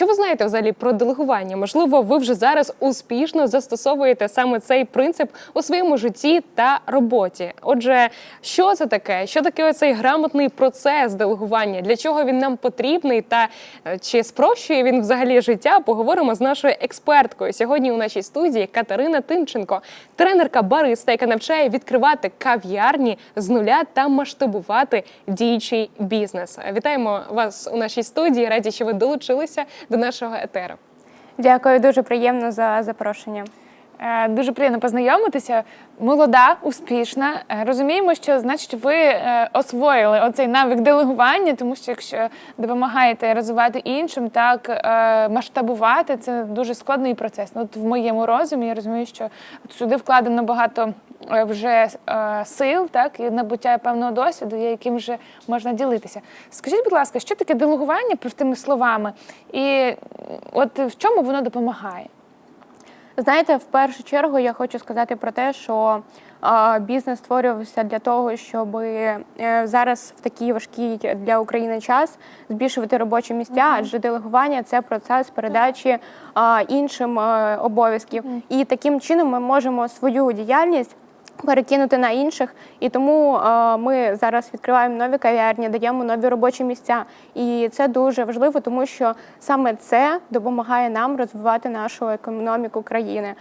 що ви знаєте взагалі про делегування? Можливо, ви вже зараз успішно застосовуєте саме цей принцип у своєму житті та роботі. Отже, що це таке? Що таке оцей грамотний процес делегування? Для чого він нам потрібний? Та е, чи спрощує він взагалі життя? Поговоримо з нашою експерткою сьогодні у нашій студії Катерина Тимченко, тренерка бариста, яка навчає відкривати кав'ярні з нуля та масштабувати діючий бізнес. Вітаємо вас у нашій студії. Раді, що ви долучилися до нашого етеру. Дякую, дуже приємно за запрошення. Е, Дуже приємно познайомитися. Молода, успішна. Е, Розуміємо, що значить ви е, освоїли оцей навик делегування, тому що якщо допомагаєте розвивати іншим, так масштабувати це дуже складний процес. Ну, От в моєму розумі я розумію, що сюди вкладено багато вже сил, так і набуття певного досвіду, яким вже можна ділитися. Скажіть, будь ласка, що таке делегування простими словами, і от в чому воно допомагає? Знаєте, в першу чергу я хочу сказати про те, що бізнес створювався для того, щоб е, зараз в такий важкий для України час збільшувати робочі місця, адже делегування це процес передачі іншим е, обов'язків. І таким чином ми можемо свою діяльність. Перекинути на інших, і тому е, ми зараз відкриваємо нові кав'ярні, даємо нові робочі місця. І це дуже важливо, тому що саме це допомагає нам розвивати нашу економіку країни.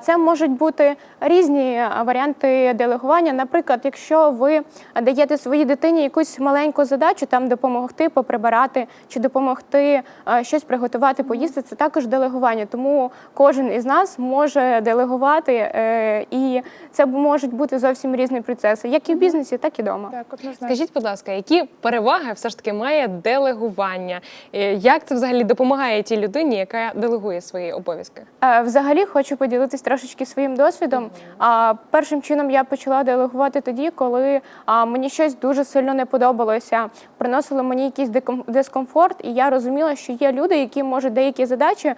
Це можуть бути різні варіанти делегування. Наприклад, якщо ви даєте своїй дитині якусь маленьку задачу, там допомогти поприбирати чи допомогти е, щось приготувати, поїсти, це також делегування. Тому кожен із нас може делегувати, е, і це можуть бути зовсім різні процеси, як і в бізнесі, так і вдома. Так, однозначно. Скажіть, будь ласка, які переваги все ж таки має делегування? Е, Як це взагалі допомагає тій людині, яка делегує свої обов'язки? Е, Взагалі хочу поділитись трошечки своїм досвідом. А першим чином я почала делегувати тоді, коли мені щось дуже сильно не подобалося. Приносило мені якийсь диком- дискомфорт, і я розуміла, що є люди, які можуть деякі задачі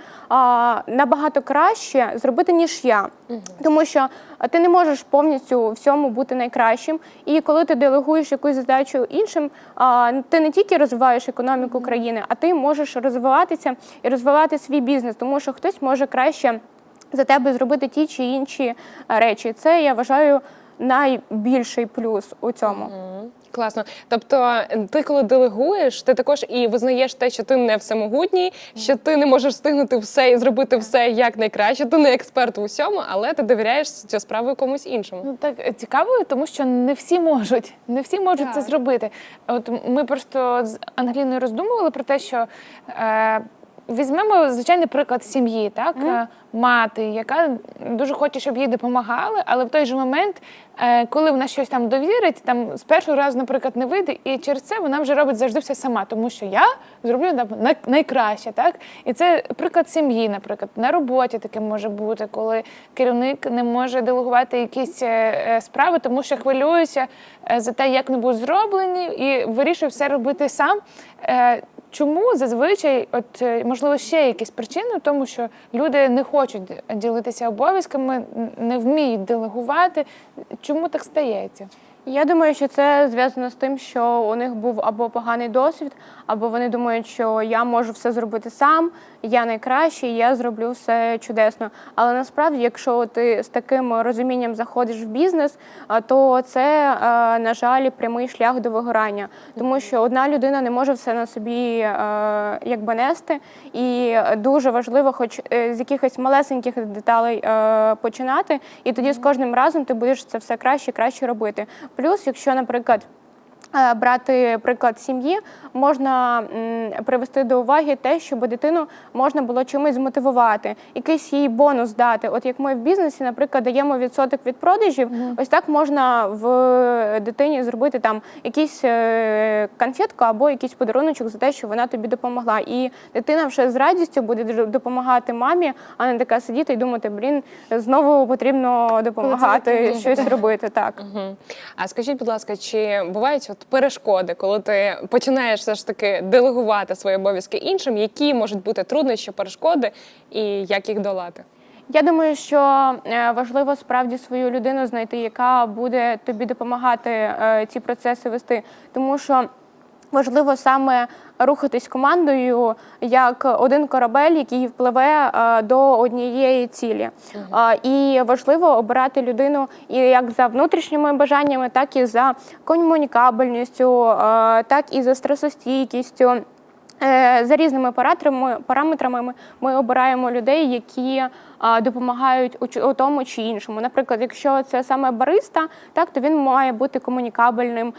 набагато краще зробити ніж я, тому що ти не можеш повністю у всьому бути найкращим. І коли ти делегуєш якусь задачу іншим, ти не тільки розвиваєш економіку країни, а ти можеш розвиватися і розвивати свій бізнес, тому що хтось може краще за тебе зробити ті чи інші е, речі. Це я вважаю найбільший плюс у цьому. Класно. Тобто, ти коли делегуєш, ти також і визнаєш те, що ти не всемогутній, що ти не можеш встигнути все і зробити все як найкраще. Ти не експерт у всьому, але ти довіряєш цю справу комусь іншому. Ну так е, цікаво, тому що не всі можуть, не всі можуть це зробити. От ми просто з Ангеліною роздумували про те, що е, візьмемо звичайний приклад сім'ї, так? Е, мати, яка дуже хоче, щоб їй допомагали, але в той же момент, е, коли вона щось там довірить, там з першого разу, наприклад, не вийде, і через це вона вже робить завжди все сама, тому що я зроблю там, найкраще, так? І це приклад сім'ї, наприклад, на роботі таке може бути, коли керівник не може делегувати якісь е, справи, тому що хвилюється за те, як вони будуть зроблені, і вирішує все робити сам. Чому зазвичай, от е, можливо, ще якісь причини тому, що люди не хочуть ділитися обов'язками, не вміють делегувати. Чому так стається? Я думаю, що це зв'язано з тим, що у них був або поганий досвід, або вони думають, що я можу все зробити сам, я найкращий, я зроблю все чудесно. Але насправді, якщо ти з таким розумінням заходиш в бізнес, то це, на жаль, прямий шлях до вигорання, тому що одна людина не може все на собі якби нести, і дуже важливо, хоч е, з якихось малесеньких деталей починати, і тоді з кожним разом ти будеш це все краще і краще робити. Плюс, якщо, наприклад, брати приклад сім'ї, можна привести до уваги те, щоб дитину можна було чимось змотивувати, якийсь їй бонус дати. От як ми в бізнесі, наприклад, даємо відсоток від продажів, ось так можна в дитині зробити там якийсь е, конфетку або якийсь подаруночок за те, що вона тобі допомогла. І дитина вже з радістю буде допомагати мамі, а не така сидіти і думати, блін, знову потрібно допомагати щось робити. Так. Мгм. А скажіть, будь ласка, чи бувають от перешкоди, коли ти починаєш все ж таки делегувати свої обов'язки іншим, які можуть бути труднощі, перешкоди, і як їх долати? Я думаю, що е, важливо справді свою людину знайти, яка буде тобі допомагати е, ці процеси вести, тому що. Важливо саме рухатись командою як один корабель, який впливе е, до однієї цілі. Е, І важливо обирати людину і як за внутрішніми бажаннями, так і за комунікабельністю, е, так і за стресостійкістю. Е, За різними параметрами, параметрами ми- обираємо людей, які допомагають у, тому чи іншому. Наприклад, якщо це саме бариста, так то він має бути комунікабельним,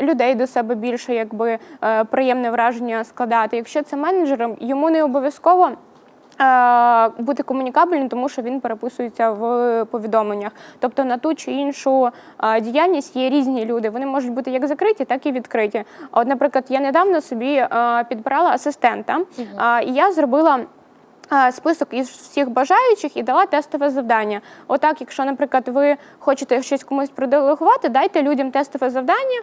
людей до себе більше, якби е, приємне враження складати. Якщо це менеджером, йому не обов'язково. Е, Бути комунікабельним, тому що він переписується в повідомленнях. Тобто на ту чи іншу е, діяльність є різні люди. Вони можуть бути як закриті, так і відкриті. От, наприклад, я недавно собі е, підбирала асистента, і я зробила. Список із всіх бажаючих і дала тестове завдання. Отак, якщо, наприклад, ви хочете щось комусь проделегувати, дайте людям тестове завдання,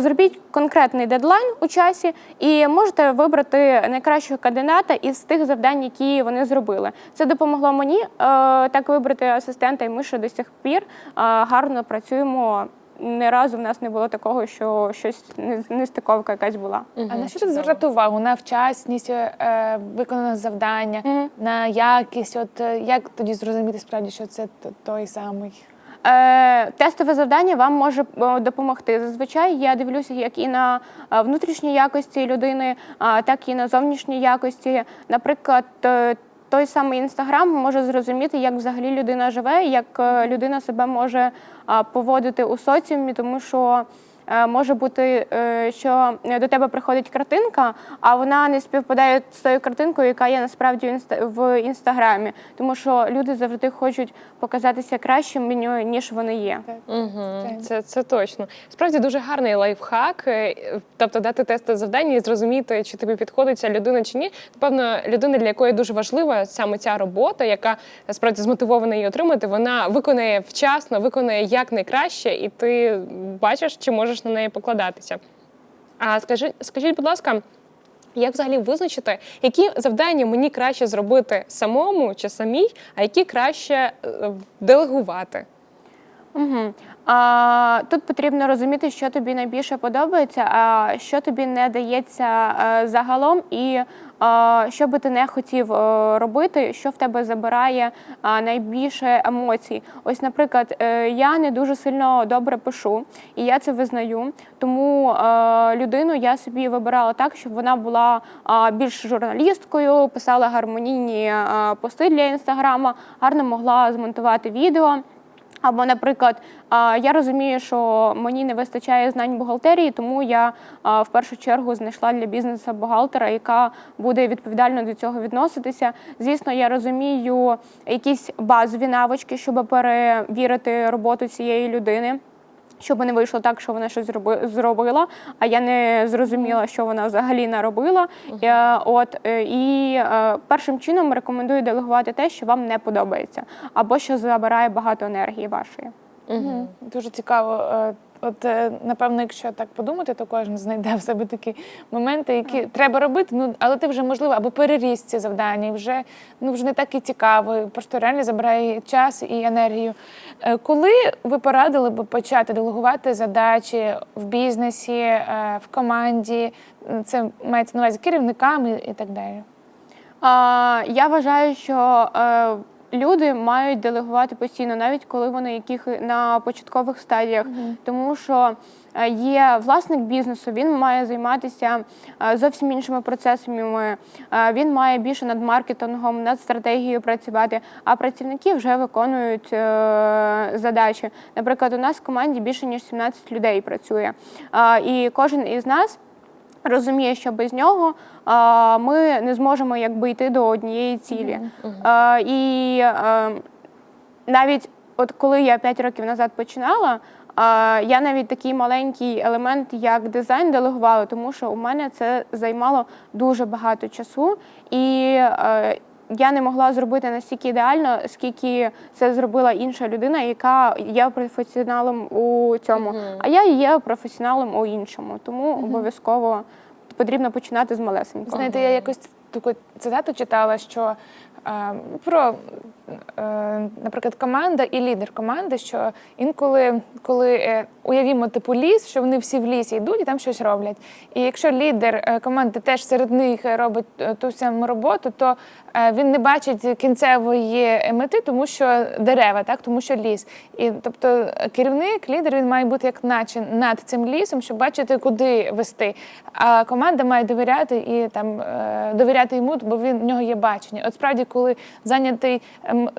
зробіть конкретний дедлайн у часі, і можете вибрати найкращого кандидата із тих завдань, які вони зробили. Це допомогло мені е, так вибрати асистента, і ми ще до сих пір е, гарно працюємо. Ні разу в нас не було такого, що щось не- нестиковка якась була. А на що тут звертати увагу? На вчасність е, виконаного завдання, на якість? От е, як тоді зрозуміти справді, що це т- той самий? Е, тестове завдання вам може е, допомогти. Зазвичай я дивлюся як і на е, внутрішні якості людини, а, так і на зовнішні якості. Наприклад, е, той самий інстаграм може зрозуміти, як взагалі людина живе, як е, людина себе може поводити у соціумі, тому що. Е, Може бути, е, що до тебе приходить картинка, а вона не співпадає з тою картинкою, яка є насправді в інста- в інстаграмі. Тому що люди завжди хочуть показатися кращим, ні- ніж вони є. Угу. Це, це точно. Справді дуже гарний лайфхак. е, Тобто дати тести завдання і зрозуміти, чи тобі підходить ця людина чи ні. Напевно, людина, для якої дуже важлива саме ця робота, яка справді змотивована її отримати, вона виконає вчасно, виконає як найкраще, і ти бачиш, чи можеш на неї покладатися. А скажи, скажіть, будь ласка. Як взагалі визначити, які завдання мені краще зробити самому чи самій, а які краще е, делегувати? Угу. А, тут потрібно розуміти, що тобі найбільше подобається, а що тобі не дається е, загалом, і е, що би ти не хотів е, робити, що в тебе забирає найбільше емоцій. Ось, наприклад, я не дуже сильно добре пишу, і я це визнаю. Тому людину я собі вибирала так, щоб вона була більш журналісткою, писала гармонійні пости для інстаграма, гарно могла змонтувати відео. Або, наприклад, я розумію, що мені не вистачає знань бухгалтерії, тому я в першу чергу знайшла для бізнесу бухгалтера, яка буде відповідально до цього відноситися. Звісно, я розумію якісь базові навички, щоб перевірити роботу цієї людини. Щоб не вийшло так, що вона щось зробила, а я не зрозуміла, що вона взагалі наробила. Е, От е, і е, першим чином рекомендую делегувати те, що вам не подобається, або що забирає багато енергії вашої. Мгм. Дуже цікаво. От е, напевно, якщо так подумати, то кожен знайде в себе такі моменти, які треба робити. Ну але ти вже можливо або переріс ці завдання, і вже ну вже не так і цікаво. Просто реально забирає час і енергію. Е, Коли ви порадили би почати делегувати задачі в бізнесі, е, в команді, це мається на увазі керівниками і так далі. Я вважаю, що люди мають делегувати постійно, навіть коли вони яких на початкових стадіях, тому що. е, Є власник бізнесу, він має займатися е, зовсім іншими процесами. е, Він має більше над маркетингом, над стратегією працювати. А працівники вже виконують задачі. Наприклад, у нас в команді більше ніж 17 людей працює, і кожен із нас розуміє, що без нього а, ми не зможемо якби йти до однієї цілі. А, і а, навіть от коли я 5 років назад починала. а, Я навіть такий маленький елемент, як дизайн, делегувала, тому що у мене це займало дуже багато часу, і я не могла зробити настільки ідеально, скільки це зробила інша людина, яка є професіоналом у цьому. А я є професіоналом у іншому. Тому обов'язково потрібно починати з малесенького. Знаєте, я якось таку цитату читала, що е, про е, наприклад, команда і лідер команди, що інколи, коли е, уявімо типу ліс, що вони всі в лісі йдуть і там щось роблять. І якщо лідер е, команди теж серед них робить е, ту саму роботу, то е, він не бачить кінцевої мети, тому що дерева, так тому що ліс. І тобто е, керівник, лідер він має бути як наче над цим лісом, щоб бачити, куди вести. А команда має довіряти і там е, довіряти йому, бо він в нього є бачення. От справді, коли зайнятий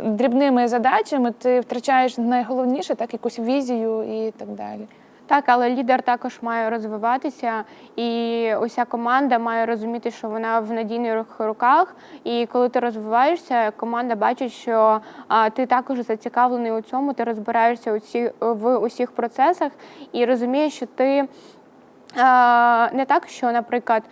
дрібними задачами, ти втрачаєш найголовніше, так якусь візію і так далі. Так, але лідер також має розвиватися, і уся команда має розуміти, що вона в надійних руках. І коли ти розвиваєшся, команда бачить, що а, ти також зацікавлений у цьому, ти розбираєшся у ці, в усіх процесах і розумієш, що ти. Не так, що, наприклад,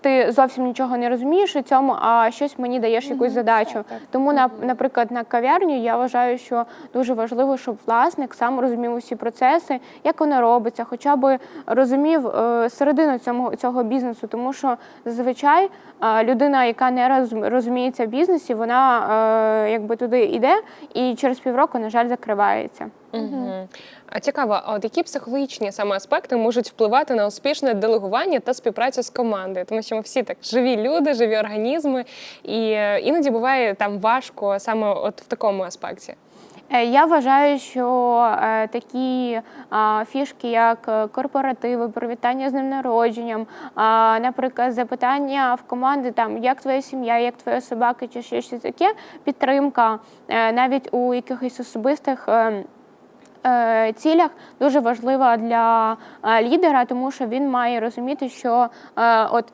ти зовсім нічого не розумієш у цьому, а щось мені даєш якусь задачу. Тому, на, наприклад, на кав'ярню я вважаю, що дуже важливо, щоб власник сам розумів усі процеси, як воно робиться, хоча б розумів е, середину цього, цього бізнесу. Тому що зазвичай людина, яка не розуміється в бізнесі, вона е, якби туди йде і через півроку, на жаль, закривається. Угу. А цікаво, а от які психологічні саме аспекти можуть впливати на успішне делегування та співпрацю з командою? Тому що ми всі так живі люди, живі організми, і е, іноді буває там важко саме от в такому аспекті. Е, Я вважаю, що е, такі фішки, як корпоративи, привітання з днем народженням, наприклад, запитання в команди, там як твоя сім'я, як твоя собака, чи щось таке, підтримка навіть у якихось особистих. Е, Цілях дуже важлива для е, лідера, тому що він має розуміти, що е, от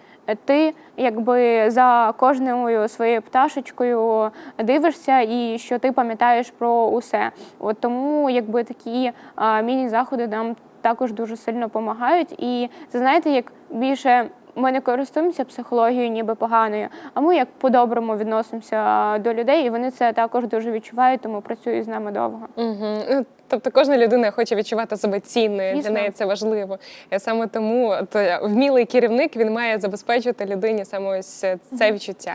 ти якби за кожною своєю пташечкою дивишся, і що ти пам'ятаєш про усе. От тому якби такі міні-заходи нам також дуже сильно допомагають. І це знаєте, як більше. Ми не користуємося психологією, ніби поганою, а ми як по-доброму відносимося до людей, і вони це також дуже відчувають, тому працюють з нами довго. Угу. Ну, тобто кожна людина хоче відчувати себе цінною. Звісно. Для неї це важливо. І саме тому от, е, вмілий керівник він має забезпечити людині саме ось е, це відчуття.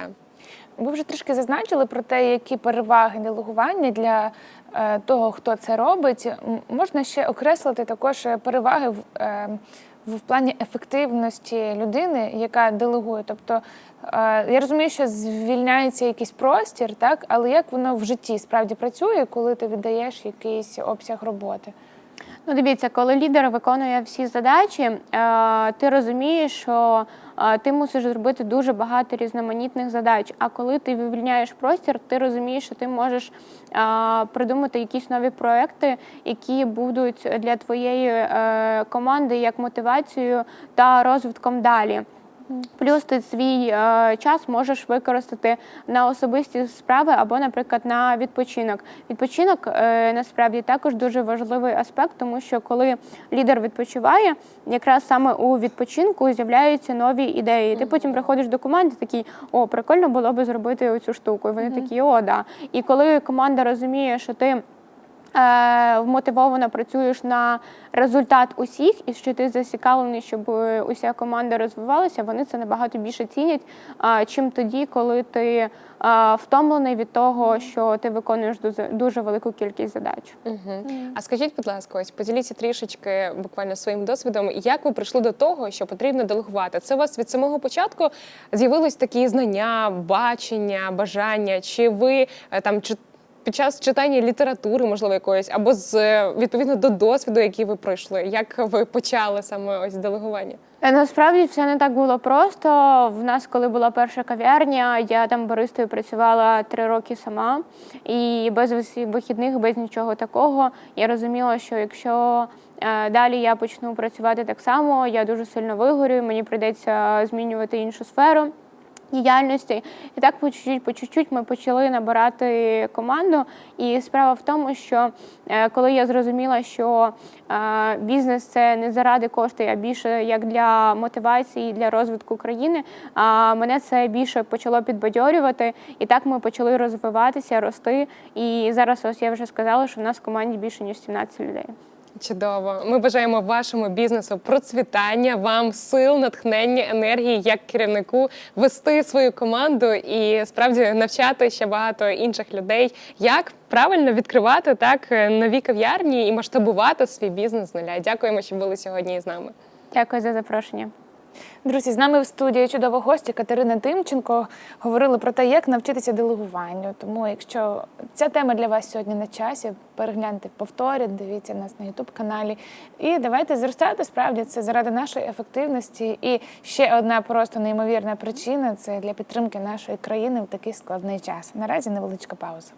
Ви вже трішки зазначили про те, які переваги делегування для е, того, хто це робить. Можна ще окреслити також е, переваги в, е, в плані ефективності людини, яка делегує. Тобто е, я розумію, що звільняється якийсь простір, так, але як воно в житті справді працює, коли ти віддаєш якийсь обсяг роботи? Ну, дивіться, коли лідер виконує всі задачі, е, ти розумієш, що е, ти мусиш зробити дуже багато різноманітних задач. А коли ти вивільняєш простір, ти розумієш, що ти можеш е, придумати якісь нові проекти, які будуть для твоєї команди як мотивацією та розвитком далі. Плюс ти свій е, час можеш використати на особисті справи або, наприклад, на відпочинок. Відпочинок е, насправді також дуже важливий аспект, тому що коли лідер відпочиває, якраз саме у відпочинку з'являються нові ідеї. Ти потім приходиш до команди, такий о, прикольно було би зробити оцю штуку. І вони такі, о, да. І коли команда розуміє, що ти вмотивовано працюєш на результат усіх, і що ти зацікавлений, щоб е, уся команда розвивалася, вони це набагато більше цінять, чим тоді, коли ти втомлений від того, що ти виконуєш дуже, дуже велику кількість задач. Угу. А скажіть, будь ласка, ось поділіться трішечки буквально своїм досвідом, як ви прийшли до того, що потрібно делегувати? Це у вас від самого початку з'явились такі знання, бачення, бажання? Чи ви е, там чи під час читання літератури, можливо, якоїсь, або з е, відповідно до досвіду, який ви пройшли? Як ви почали саме ось делегування? Е, Насправді все не так було просто. В нас, коли була перша кав'ярня, я там баристою працювала три роки сама, і без вихідних, без нічого такого. Я розуміла, що якщо е, далі я почну працювати так само, я дуже сильно вигорю, мені прийдеться змінювати іншу сферу. Діяльності і так по чуть-чуть, по чуть-чуть ми почали набирати команду. І справа в тому, що е, коли я зрозуміла, що е, бізнес це не заради коштів, а більше як для мотивації, для розвитку країни, мене це більше почало підбадьорювати. І так ми почали розвиватися, рости. І зараз ось я вже сказала, що в нас в команді більше ніж 17 людей. Чудово. Ми бажаємо вашому бізнесу процвітання, вам сил, натхнення, енергії як керівнику вести свою команду і справді навчати ще багато інших людей, як правильно відкривати так нові кав'ярні і масштабувати свій бізнес з нуля. Дякуємо, що були сьогодні з нами. Дякую за запрошення. Друзі, з нами в студії чудова гостя Катерина Тимченко говорили про те, як навчитися делегуванню. Тому, якщо ця тема для вас сьогодні на часі, перегляньте в повторі, дивіться нас на Ютуб каналі. І давайте зростати справді це заради нашої ефективності. І ще одна просто неймовірна причина це для підтримки нашої країни в такий складний час. Наразі невеличка пауза.